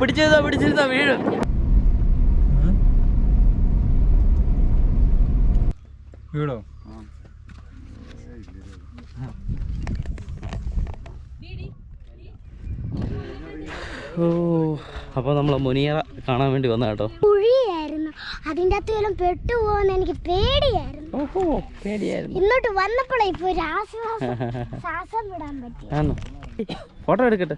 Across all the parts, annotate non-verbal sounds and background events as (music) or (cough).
പിടിച്ചിരുന്നോ പിടിച്ചിരുന്നോ വീഴും. വീടോ? ഓ അപ്പോൾ നമ്മൾ മുനിയറ കാണാൻ വേണ്ടി വന്ന കേട്ടോ. കുഴിയായിരുന്നു അതിന്റെ അകത്ത് വല്ലതും പെട്ടുപോകുന്ന എനിക്ക് പേടിയായിരുന്നു. ഓഹോ പേടിയായിരുന്നു. ഇങ്ങോട്ട് വന്നപ്പോഴേ ഇപ്പൊ ഒരു ആശ്വാസം (laughs) ശ്വാസം വിടാൻ പറ്റി. ഫോട്ടോ എടുക്കട്ടെ.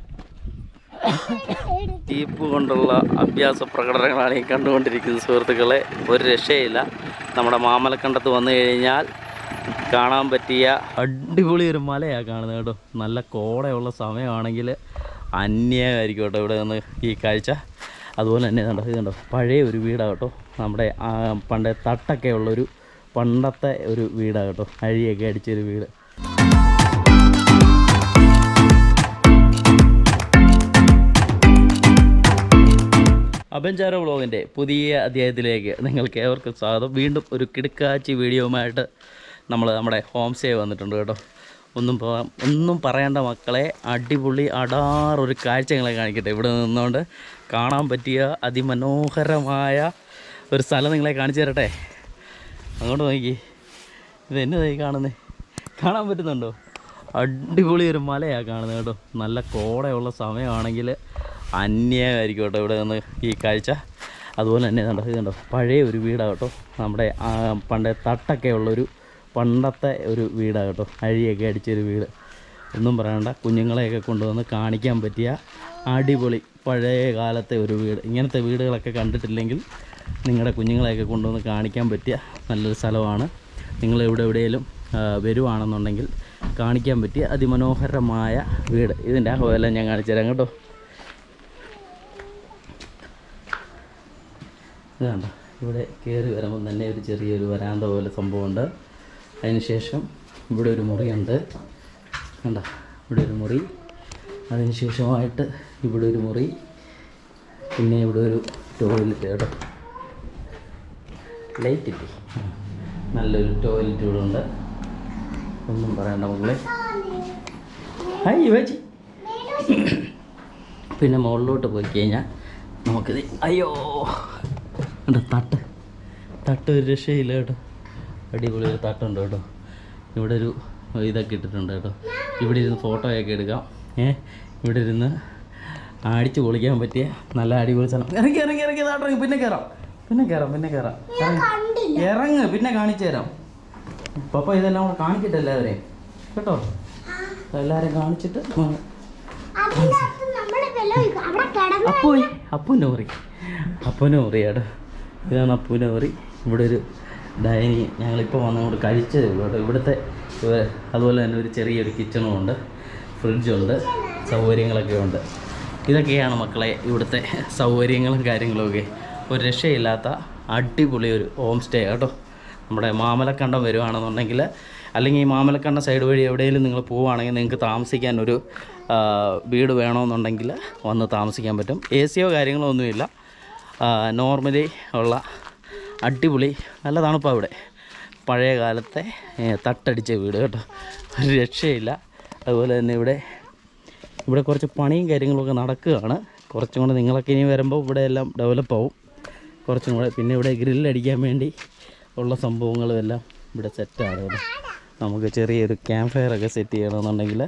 (laughs) ജീപ്പ് കൊണ്ടുള്ള അഭ്യാസ പ്രകടനങ്ങളാണ് ഈ കണ്ടുകൊണ്ടിരിക്കുന്നത് സുഹൃത്തുക്കളെ. ഒരു രക്ഷയില്ല. നമ്മുടെ മാമലക്കണ്ടത്ത് വന്നു കഴിഞ്ഞാൽ കാണാൻ പറ്റിയ അടിപൊളി ഒരു മലയാണ് കാണുന്നത് കേട്ടോ. നല്ല കോടയുള്ള സമയമാണെങ്കിൽ അന്യമായിരിക്കും കേട്ടോ ഇവിടെ നിന്ന് ഈ കാഴ്ച. അതുപോലെ തന്നെ ഇതുണ്ടോ ഇതുണ്ടോ പഴയ ഒരു വീടാണ് കേട്ടോ. നമ്മുടെ പണ്ടേ തട്ടൊക്കെ ഉള്ളൊരു പണ്ടത്തെ ഒരു വീടാണ് കേട്ടോ. അഴിയൊക്കെ അടിച്ചൊരു വീട്. അബഞ്ചാര വ്ളോഗിന്റെ പുതിയ അധ്യായത്തിലേക്ക് നിങ്ങൾക്ക് ഏവർക്കും സ്വാഗതം. വീണ്ടും ഒരു കിടുക്കാച്ചി വീഡിയോയുമായിട്ട് നമ്മൾ നമ്മുടെ ഹോം സ്റ്റേ വന്നിട്ടുണ്ട് കേട്ടോ. ഒന്നും പോകാം ഒന്നും പറയേണ്ട മക്കളെ അടിപൊളി അടാറൊരു കാഴ്ചകളെ കാണിക്കട്ടെ. ഇവിടെ നിന്നുകൊണ്ട് കാണാൻ പറ്റിയ അതിമനോഹരമായ ഒരു സ്ഥലം നിങ്ങളെ കാണിച്ചു തരട്ടെ. അങ്ങോട്ട് നോക്കി ഇത് എന്നതായി കാണുന്നത് കാണാൻ പറ്റുന്നുണ്ടോ? അടിപൊളി ഒരു മലയാണ് കാണുന്നത് കേട്ടോ. നല്ല കോടയുള്ള സമയമാണെങ്കിൽ അന്യമായിരിക്കും ഇവിടെ നിന്ന് ഈ കാഴ്ച. അതുപോലെ തന്നെ ഇതുണ്ടോ ഇതുണ്ടോ പഴയ ഒരു വീടാണ് കേട്ടോ. നമ്മുടെ പണ്ടേ തട്ടൊക്കെ ഉള്ളൊരു പണ്ടത്തെ ഒരു വീടാണ് കേട്ടോ. അഴിയൊക്കെ അടിച്ചൊരു വീട്. ഒന്നും പറയണ്ട കുഞ്ഞുങ്ങളെയൊക്കെ കൊണ്ടുവന്ന് കാണിക്കാൻ പറ്റിയ അടിപൊളി പഴയ കാലത്തെ ഒരു വീട്. ഇങ്ങനത്തെ വീടുകളൊക്കെ കണ്ടിട്ടില്ലെങ്കിൽ നിങ്ങളുടെ കുഞ്ഞുങ്ങളെയൊക്കെ കൊണ്ടുവന്ന് കാണിക്കാൻ പറ്റിയ നല്ലൊരു സ്ഥലമാണ്. നിങ്ങൾ എവിടെ എവിടെയെങ്കിലും വരുവാണെന്നുണ്ടെങ്കിൽ കാണിക്കാൻ പറ്റിയ അതിമനോഹരമായ വീട്. ഇതിന്റെ എല്ലാം ഞാൻ കാണിച്ചു തരാം കേട്ടോ. കണ്ടോ ഇവിടെ കയറി വരുമ്പോൾ തന്നെ ഒരു ചെറിയൊരു വരാന്ത പോലെ സംഭവമുണ്ട്. അതിനുശേഷം ഇവിടെ ഒരു മുറിയുണ്ട്. കണ്ട? ഇവിടെ ഒരു മുറി. അതിനുശേഷമായിട്ട് ഇവിടെ ഒരു മുറി. പിന്നെ ഇവിടെ ഒരു ടോയ്ലറ്റ് കേട്ടോ. ലൈറ്റ് ഇല്ലേ? നല്ലൊരു ടോയ്ലറ്റ് ഇവിടെ ഉണ്ട്. ഒന്നും പറയണ്ട മുകളിൽ ഹായ് വേച്ചി പിന്നെ മുകളിലോട്ട് പോയി കഴിഞ്ഞാൽ നമുക്കിത് അയ്യോ. ഉണ്ട് തട്ട്. തട്ട് ഒരു രക്ഷയില്ല കേട്ടോ. അടിപൊളി ഒരു തട്ടുണ്ട് കേട്ടോ. ഇവിടെ ഒരു ഇതൊക്കെ ഇട്ടിട്ടുണ്ട് കേട്ടോ. ഇവിടെ ഇരുന്ന് ഫോട്ടോയൊക്കെ എടുക്കാം. ഏ ഇവിടെ ഇരുന്ന് അടിച്ച് പൊളിക്കാൻ പറ്റിയ നല്ല അടിപൊളി സ്ഥലം. ഇറങ്ങി ഇറങ്ങി ഇറങ്ങി ദാ ഇറങ്ങി. പിന്നെ കയറാം പിന്നെ കയറാം പിന്നെ കയറാം ഇറങ്ങി പിന്നെ കാണിച്ചു തരാം. പപ്പ ഇതെല്ലാം കൂടെ കാണിക്കട്ടെ എല്ലാവരെയും? കേട്ടോ? എല്ലാവരെയും കാണിച്ചിട്ട് അപ്പോ അതിന്റെ അകത്ത് നമ്മൾ വെള്ളം അവിടെ കിടന്ന് അപ്പൂയി അപ്പൂന്റെ മുറി. അപ്പൂന്റെ മുറിയാട്ടോ ഇതാണ് അപ്പൂന്റെ മുറി ഇവിടെ ഒരു ഡൈനിങ് ഞങ്ങളിപ്പോൾ വന്ന് ഇവിടെ കഴിച്ചത് ഇവിടെ ഇവിടുത്തെ അതുപോലെ തന്നെ ഒരു ചെറിയൊരു കിച്ചണും ഉണ്ട്. ഫ്രിഡ്ജുണ്ട് സൗകര്യങ്ങളൊക്കെ ഉണ്ട്. ഇതൊക്കെയാണ് മക്കളെ ഇവിടുത്തെ സൗകര്യങ്ങളും കാര്യങ്ങളും ഒക്കെ. ഒരു രക്ഷയില്ലാത്ത അടിപൊളി ഒരു ഹോം സ്റ്റേ കേട്ടോ. നമ്മുടെ മാമലക്കണ്ടം വരുവാണെന്നുണ്ടെങ്കിൽ അല്ലെങ്കിൽ ഈ മാമലക്കണ്ടം സൈഡ് വഴി എവിടെയെങ്കിലും നിങ്ങൾ പോവുകയാണെങ്കിൽ നിങ്ങൾക്ക് താമസിക്കാൻ ഒരു വീട് വേണമെന്നുണ്ടെങ്കിൽ വന്ന് താമസിക്കാൻ പറ്റും. എ സിയോ കാര്യങ്ങളോ ഒന്നുമില്ല നോർമലി ഉള്ള അടിപൊളി നല്ല തണുപ്പാണ് ഇവിടെ. പഴയ കാലത്തെ തട്ടടിച്ച വീട് കേട്ടോ. ഒരു രക്ഷയില്ല. അതുപോലെ തന്നെ ഇവിടെ ഇവിടെ കുറച്ച് പണിയും കാര്യങ്ങളൊക്കെ നടക്കുകയാണ്. കുറച്ചും കൂടെ നിങ്ങളൊക്കെ ഇനി വരുമ്പോൾ ഇവിടെ എല്ലാം ഡെവലപ്പ് ആവും. കുറച്ചും കൂടെ പിന്നെ ഇവിടെ ഗ്രില്ലടിക്കാൻ വേണ്ടി ഉള്ള സംഭവങ്ങളും എല്ലാം ഇവിടെ സെറ്റാണ് നമുക്ക് ചെറിയൊരു ക്യാമ്പ് ഫയർ ഒക്കെ സെറ്റ് ചെയ്യണമെന്നുണ്ടെങ്കിൽ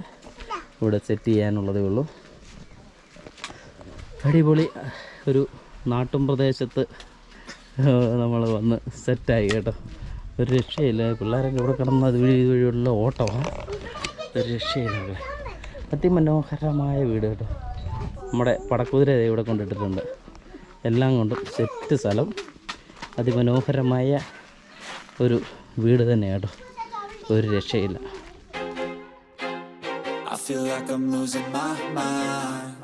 ഇവിടെ സെറ്റ് ചെയ്യാനുള്ളതേ ഉള്ളൂ. അടിപൊളി ഒരു നാട്ടും പ്രദേശത്ത് നമ്മൾ വന്ന് സെറ്റായി കേട്ടോ. ഒരു രക്ഷയില്ല. പിള്ളേരൊക്കെ ഇവിടെ കിടന്ന് അത് വഴി വഴിയുള്ള ഓട്ടമാണ് ഒരു രക്ഷയില്ല. അതിമനോഹരമായ വീട് കേട്ടോ. നമ്മുടെ പടക്കുതിര ഇവിടെ കൊണ്ടിട്ടിട്ടുണ്ട്. എല്ലാം കൊണ്ടും സെറ്റ് സ്ഥലം. അതിമനോഹരമായ ഒരു വീട് തന്നെ കേട്ടോ. ഒരു രക്ഷയില്ല. I feel like I'm losing my mind.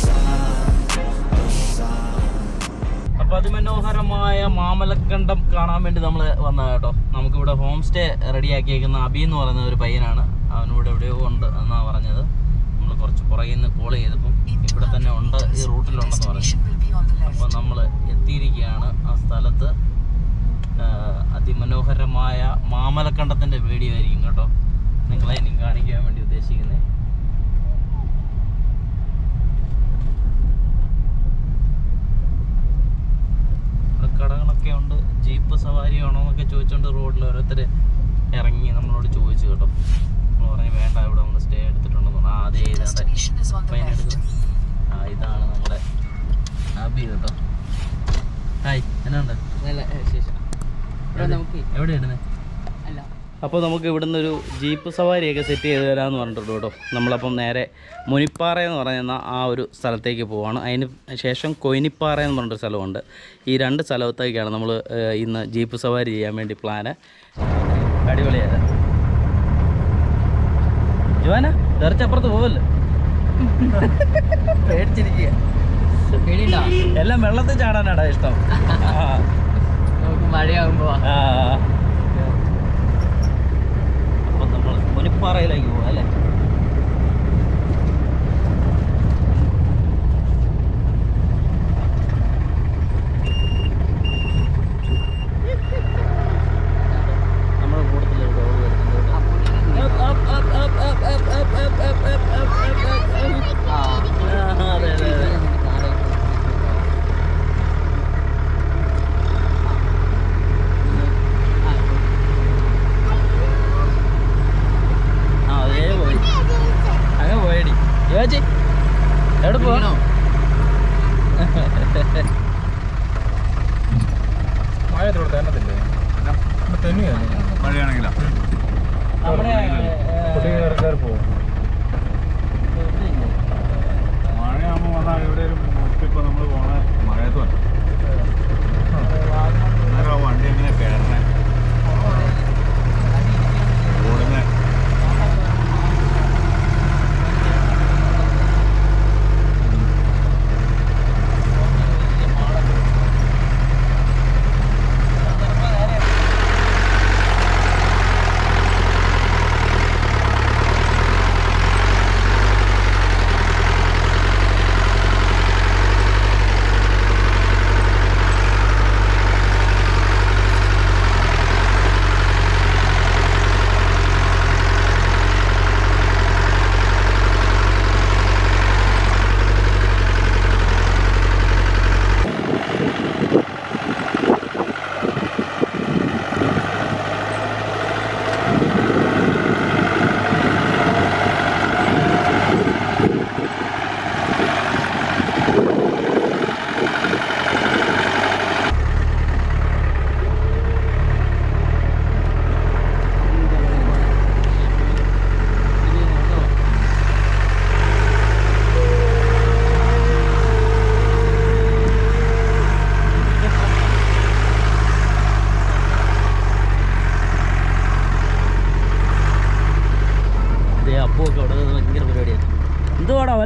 അതിമനോഹരമായ മാമലക്കണ്ടം കാണാൻ വേണ്ടി നമ്മൾ വന്നത് കേട്ടോ. നമുക്കിവിടെ ഹോം സ്റ്റേ റെഡിയാക്കിയേക്കുന്ന അബി എന്ന് പറയുന്ന ഒരു പയ്യനാണ്. അവനിവിടെ എവിടെയോ ഉണ്ട് എന്നാണ് പറഞ്ഞത്. നമ്മൾ കുറച്ച് പുറകിൽ നിന്ന് കോൾ ചെയ്തപ്പം ഇവിടെ തന്നെ ഉണ്ട് ഈ റൂട്ടിലുണ്ടെന്ന് പറഞ്ഞു. അപ്പോൾ നമ്മൾ എത്തിയിരിക്കുകയാണ് ആ സ്ഥലത്ത്. അതിമനോഹരമായ മാമലക്കണ്ടത്തിന്റെ വീഡിയോ ആയിരിക്കും കേട്ടോ. നിങ്ങളെ ഇനി കാണിക്കാൻ വേണ്ടി ഉദ്ദേശിക്കുന്നത് ഇവിടെ കടകളൊക്കെ ഉണ്ട്. ജീപ്പ് സവാരി ആണോ എന്നൊക്കെ ചോദിച്ചുകൊണ്ട് റോഡിൽ ഓരോരുത്തർ ഇറങ്ങി നമ്മളോട് ചോദിച്ചു കേട്ടോ. നമ്മൾ പറഞ്ഞു വേണ്ട ഇവിടെ നമ്മൾ സ്റ്റേ എടുത്തിട്ടുണ്ടെന്ന് പറഞ്ഞു. ആദ്യം അതെ ഇതാണ്ട് ആ ഇതാണ് നമ്മുടെ അബി കേട്ടോ. ഹായ് എന്നാ ഉണ്ട്? നല്ല എന്നാണ്ട് എവിടെ? ഇടുന്നത് അപ്പോൾ നമുക്ക് ഇവിടുന്ന് ഒരു ജീപ്പ് സവാരിയൊക്കെ സെറ്റ് ചെയ്ത് തരാമെന്ന് പറഞ്ഞിട്ടുണ്ട് കേട്ടോ. നമ്മളപ്പം നേരെ മുനിപ്പാറ എന്ന് പറയുന്ന ആ ഒരു സ്ഥലത്തേക്ക് പോവാണ്. അതിന് ശേഷം കൊയിനിപ്പാറ എന്ന് പറഞ്ഞൊരു സ്ഥലമുണ്ട്. ഈ രണ്ട് സ്ഥലത്തേക്കാണ് നമ്മൾ ഇന്ന് ജീപ്പ് സവാരി ചെയ്യാൻ വേണ്ടി പ്ലാന്. അടിപൊളിയായത് ജോന തെറിച്ചപ്പുറത്ത് പോവല്ലോ? പേടിച്ചിരിക്കുക. എല്ലാം വെള്ളത്തിൽ ചാടാനാടാ ഇഷ്ടം. മഴയാകുമ്പോ ആ.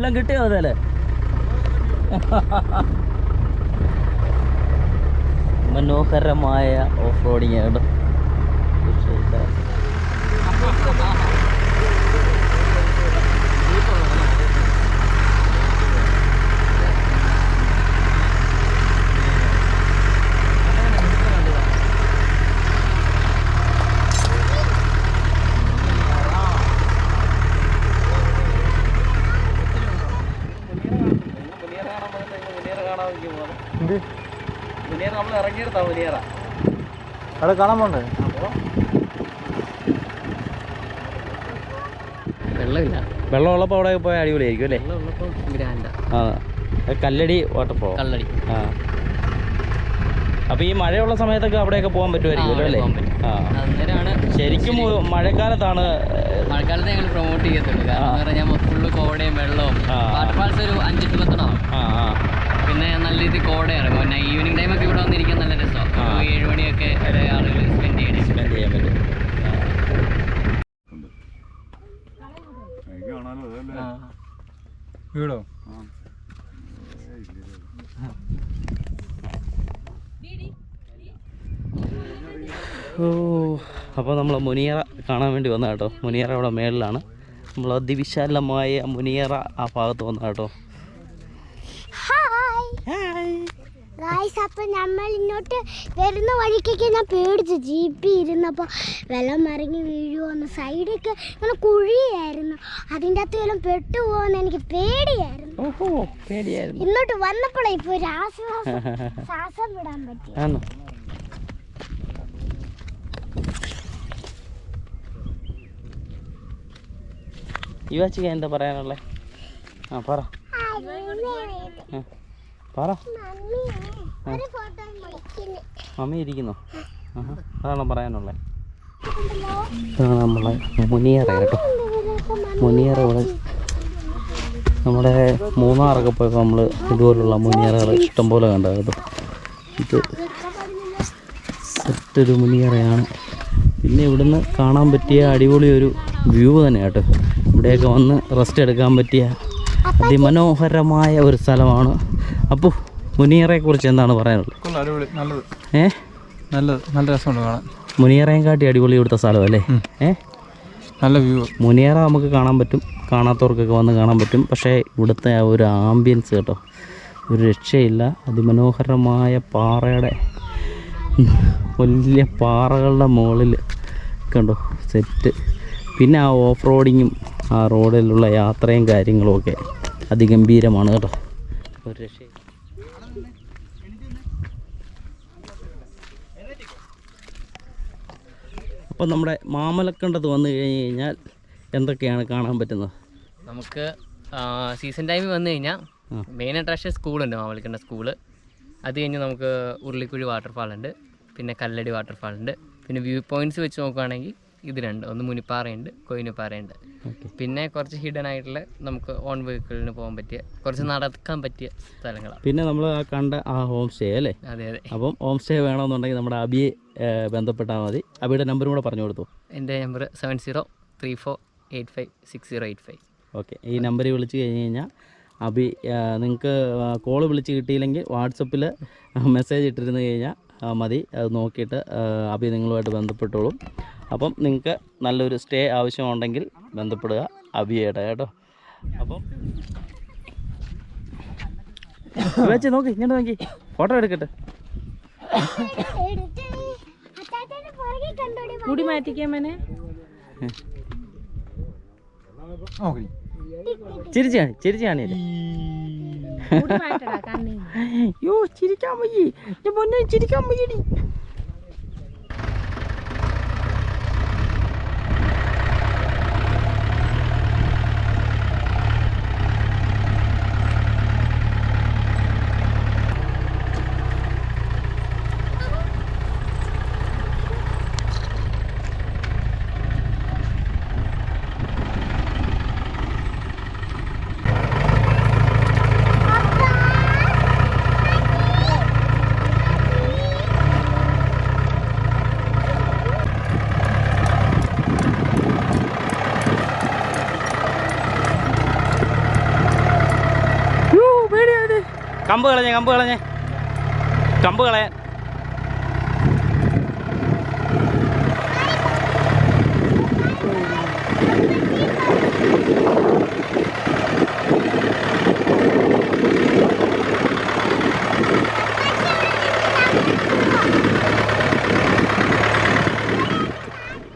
വല്ലതും കിട്ടിയോ അതല്ലേ മനോഹരമായ ഓഫ് റോഡിങ് കേട്ടോ. അവിടെ കാണാൻ പോണ്ടേ? വെള്ളമില്ല. വെള്ളമുള്ളപ്പോൾ അവിടെ പോയാൽ അടിപൊളിയായിരിക്കും അല്ലേ? വെള്ളമുള്ളപ്പോൾ ഗ്രാൻഡാ. ആ കല്ലടി വാട്ടർഫോൾ കല്ലടി. ആ. അപ്പോൾ ഈ മഴയുള്ള സമയത്തൊക്കെ അവിടെയൊക്കെ പോകാൻ പറ്റുമായിരിക്കും അല്ലേ? ആ. അന്നേരമാണ് ശരിക്കും മഴക്കാലത്താണ് മഴക്കാലത്ത് ഞങ്ങൾ പ്രൊമോട്ട് ചെയ്യത്തുള്ളൂ. കാരണം ഞാൻ ഫുള്ള് കോടയും വെള്ളവും. വാട്ടർഫാൾസ് ഒരു അഞ്ച് ടു ആ ആ. പിന്നെ നല്ല രീതിയിൽ കോട ഇറങ്ങും പിന്നെ ഈവനിങ് ടൈമൊക്കെ ഇവിടെ വന്നിരിക്കാൻ നല്ല രസമാണ്. ഏഴ് മണിയൊക്കെ ആളുകൾ സ്പെൻഡ് ചെയ്യണേ. സ്പെൻഡ് ചെയ്യാൻ പറ്റും. വീടോ? ഓ അപ്പോൾ നമ്മൾ മുനിയറ കാണാൻ വേണ്ടി വന്ന കേട്ടോ. മുനിയറ അവിടെ മേളിലാണ്. നമ്മൾ അതിവിശാലമായ മുനിയറ ആ ഭാഗത്ത് വന്ന കേട്ടോ. ഗായ്സ് അപ്പോൾ നമ്മൾ ഇങ്ങോട്ട് വരുന്ന വഴിക്കൊക്കെ ഞാൻ പേടിച്ചു. ജീപ്പി ഇരുന്നപ്പോൾ വെള്ളം മറിഞ്ഞ് വീഴുമോന്ന് സൈഡൊക്കെ ഇങ്ങനെ കുഴിയായിരുന്നു. അതിന്റെ അകത്ത് വല്ലതും പെട്ടുപോകുമെന്ന് എനിക്ക് പേടിയായിരുന്നു. ഓഹോ പേടിയായിരുന്നു. ഇങ്ങോട്ട് വന്നപ്പോഴേ ഇപ്പൊ ഒരു ആശ്വാസം ശ്വാസം വിടാൻ പറ്റി. ആണോ ഈ വാച്ചിക്ക് എന്താ പറയാനുള്ളത് ആ പറ. പറ മമ്മി ഇരിക്കുന്നു. അതാണോ പറയാനുള്ളത് ഇതാണ് നമ്മളെ മുനിയറ കേട്ടോ. മുനിയറ ഇവിടെ നമ്മുടെ മൂന്നാറൊക്കെ പോയപ്പോൾ നമ്മൾ ഇതുപോലുള്ള മുനിയറകൾ ഇഷ്ടംപോലെ പോലെ കേട്ടോ. ഇത് സെറ്റൊരു മുനിയറയാണ്. പിന്നെ ഇവിടുന്ന് കാണാൻ പറ്റിയ അടിപൊളി ഒരു വ്യൂ തന്നെ കേട്ടോ. ഇവിടെയൊക്കെ വന്ന് റെസ്റ്റ് എടുക്കാൻ പറ്റിയ അതിമനോഹരമായ ഒരു സ്ഥലമാണ് അപ്പോൾ മുനിയറയെക്കുറിച്ച് എന്താണ് പറയാനുള്ളത്? നല്ലത്. ഏ? നല്ലത് നല്ല രസമുണ്ട് കാണാൻ. മുനിയറയും കാട്ടി അടിപൊളി ഇവിടുത്തെ സ്ഥലമല്ലേ ഏ? നല്ല വ്യൂ. മുനിയറ നമുക്ക് കാണാൻ പറ്റും കാണാത്തവർക്കൊക്കെ വന്ന് കാണാൻ പറ്റും. പക്ഷേ ഇവിടുത്തെ ആ ഒരു ആംബിയൻസ് കേട്ടോ ഒരു രക്ഷയില്ല. അതിമനോഹരമായ പാറയുടെ വലിയ പാറകളുടെ മുകളിൽ കണ്ടോ സെറ്റ് പിന്നെ ആ ഓഫ് റോഡിങ്ങും ആ റോഡിലുള്ള യാത്രയും കാര്യങ്ങളുമൊക്കെ അതിഗംഭീരമാണ് കേട്ടോ. ഒരു രക്ഷയില്ല. അപ്പം നമ്മുടെ മാമലക്കണ്ടത്ത് വന്നു കഴിഞ്ഞ് കഴിഞ്ഞാൽ എന്തൊക്കെയാണ് കാണാൻ പറ്റുന്നത്? നമുക്ക് സീസൺ ടൈമിൽ വന്നു കഴിഞ്ഞാൽ. മെയിൻ അട്രാക്ഷൻ സ്കൂളുണ്ട് മാമലക്കണ്ട സ്കൂൾ. അത് കഴിഞ്ഞ് നമുക്ക് ഉരുളിക്കുഴി വാട്ടർഫാൾ ഉണ്ട് പിന്നെ കല്ലടി വാട്ടർഫാൾ ഉണ്ട് പിന്നെ വ്യൂ പോയിന്റ്സ് വെച്ച് നോക്കുകയാണെങ്കിൽ ഇത് രണ്ട് ഒന്ന് മുനിപ്പാറയുണ്ട് കൊയിനുപാറയുണ്ട് ഓക്കെ. പിന്നെ കുറച്ച് ഹിഡൻ ആയിട്ടുള്ള നമുക്ക് ഓൺ വെഹിക്കിളിന് പോകാൻ പറ്റിയ കുറച്ച് നടക്കാൻ പറ്റിയ സ്ഥലങ്ങളാണ്. പിന്നെ നമ്മൾ ആ കണ്ട ആ ഹോം സ്റ്റേ അല്ലേ? അതെ അതെ. അപ്പം ഹോം സ്റ്റേ വേണമെന്നുണ്ടെങ്കിൽ നമ്മുടെ അബിയെ ബന്ധപ്പെട്ടാൽ മതി. അബിയുടെ നമ്പറും കൂടെ പറഞ്ഞു കൊടുത്തു? എന്റെ number seven zero three four eight five six zero eight five okay. ഈ നമ്പറിൽ വിളിച്ച് കഴിഞ്ഞ് കഴിഞ്ഞാൽ അബി നിങ്ങൾക്ക് കോൾ വിളിച്ച് കിട്ടിയില്ലെങ്കിൽ വാട്സപ്പിൽ മെസ്സേജ് ഇട്ടിരുന്നു കഴിഞ്ഞാൽ മതി. അത് നോക്കിയിട്ട് അബി നിങ്ങളുമായിട്ട് ബന്ധപ്പെട്ടോളും. അപ്പം നിങ്ങൾക്ക് നല്ലൊരു സ്റ്റേ ആവശ്യമുണ്ടെങ്കിൽ ബന്ധപ്പെടുക. അബിയേടെ കേട്ടോ. അപ്പം വെച്ച് നോക്കി ഇങ്ങോട്ട് നോക്കി. ഫോട്ടോ എടുക്കട്ടെ. മുടി മാറ്റിക്കാൻ മേനെ. ചിരിച്ചു കാണി യോ ചിരിക്കാൻ വയ്യേ. പൊന്നെ ചിരിക്കാൻ വയ്യടി. കമ്പ് കളഞ്ഞേ കമ്പ് കളഞ്ഞേ. കമ്പ് കളയാൻ.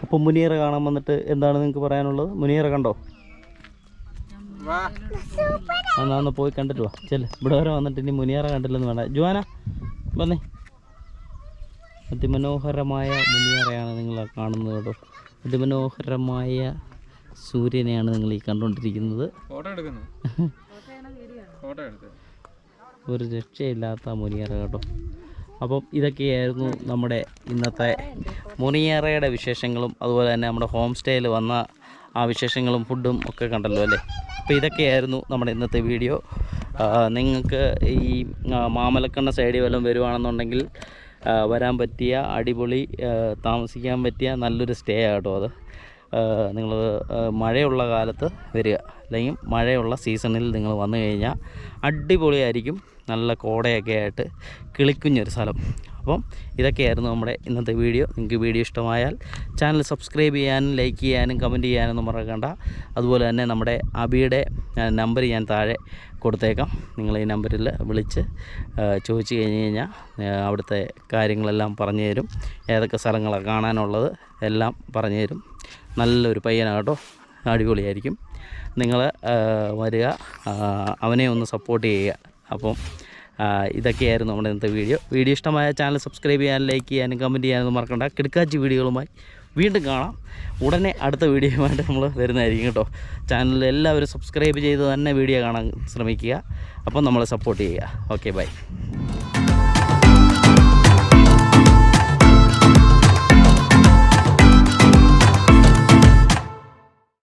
അപ്പം മുനിയറ കാണാൻ വന്നിട്ട് എന്താണ് നിങ്ങൾക്ക് പറയാനുള്ളത്? മുനിയറ കണ്ടോ? എന്നാ ഒന്ന് പോയി കണ്ടിട്ട് വാ. ചെല്ല്. ഇവിടെ വരെ വന്നിട്ട് ഇനി മുനിയറ കണ്ടില്ലെന്ന് വേണ്ട. ജുവാന വന്നേ. അതിമനോഹരമായ മുനിയറയാണ് നിങ്ങൾ കാണുന്നത് കേട്ടോ. അതിമനോഹരമായ സൂര്യനെയാണ് നിങ്ങൾ ഈ കണ്ടുകൊണ്ടിരിക്കുന്നത്. ഒരു രക്ഷയില്ലാത്ത മുനിയറ കേട്ടോ. അപ്പം ഇതൊക്കെയായിരുന്നു നമ്മുടെ ഇന്നത്തെ മുനിയറയുടെ വിശേഷങ്ങളും. അതുപോലെ തന്നെ നമ്മുടെ ഹോം സ്റ്റേയിൽ വന്ന ആ വിശേഷങ്ങളും ഫുഡും ഒക്കെ കണ്ടല്ലോ അല്ലേ? അപ്പോൾ ഇതൊക്കെയായിരുന്നു നമ്മുടെ ഇന്നത്തെ വീഡിയോ. നിങ്ങൾക്ക് ഈ മാമലക്കണ്ണ സൈഡിൽ വല്ലതും വരുവാണെന്നുണ്ടെങ്കിൽ വരാൻ പറ്റിയ അടിപൊളി താമസിക്കാൻ പറ്റിയ നല്ലൊരു സ്റ്റേ ആട്ടോ അത്. നിങ്ങൾ മഴയുള്ള കാലത്ത് വരിക. അല്ലെങ്കിൽ മഴയുള്ള സീസണിൽ നിങ്ങൾ വന്നു കഴിഞ്ഞാൽ അടിപൊളിയായിരിക്കും. നല്ല കോടയൊക്കെ ആയിട്ട് കിളിക്കുഞ്ഞൊരു സ്ഥലം. അപ്പം ഇതൊക്കെയായിരുന്നു നമ്മുടെ ഇന്നത്തെ വീഡിയോ. നിങ്ങൾക്ക് വീഡിയോ ഇഷ്ടമായാൽ ചാനൽ സബ്സ്ക്രൈബ് ചെയ്യാനും ലൈക്ക് ചെയ്യാനും കമന്റ് ചെയ്യാനൊന്നും മറക്കണ്ട. അതുപോലെ തന്നെ നമ്മുടെ അബിയുടെ നമ്പർ ഞാൻ താഴെ കൊടുത്തേക്കാം. നിങ്ങൾ ഈ നമ്പറിൽ വിളിച്ച് ചോദിച്ചു കഴിഞ്ഞ് കഴിഞ്ഞാൽ അവിടുത്തെ കാര്യങ്ങളെല്ലാം പറഞ്ഞു തരും. ഏതൊക്കെ സ്ഥലങ്ങളാണ് കാണാനുള്ളത് എല്ലാം പറഞ്ഞു തരും. നല്ലൊരു പയ്യനാണ് അടിപൊളിയായിരിക്കും. നിങ്ങൾ വരിക. അവനെ ഒന്ന് സപ്പോർട്ട് ചെയ്യുക. അപ്പം ഇതൊക്കെയായിരുന്നു നമ്മുടെ ഇന്നത്തെ വീഡിയോ. വീഡിയോ ഇഷ്ടമായ ചാനൽ സബ്സ്ക്രൈബ് ചെയ്യാനും ലൈക്ക് ചെയ്യാനും കമന്റ് ചെയ്യാനൊന്നും മറക്കണ്ട. കിടക്കാച്ചി വീഡിയോകളുമായി വീണ്ടും കാണാം. ഉടനെ അടുത്ത വീഡിയോയുമായിട്ട് നമ്മൾ വരുന്നതായിരിക്കും കേട്ടോ. ചാനൽ എല്ലാവരും സബ്സ്ക്രൈബ് ചെയ്ത് തന്നെ വീഡിയോ കാണാൻ ശ്രമിക്കുക. അപ്പം നമ്മളെ സപ്പോർട്ട് ചെയ്യുക. Okay bye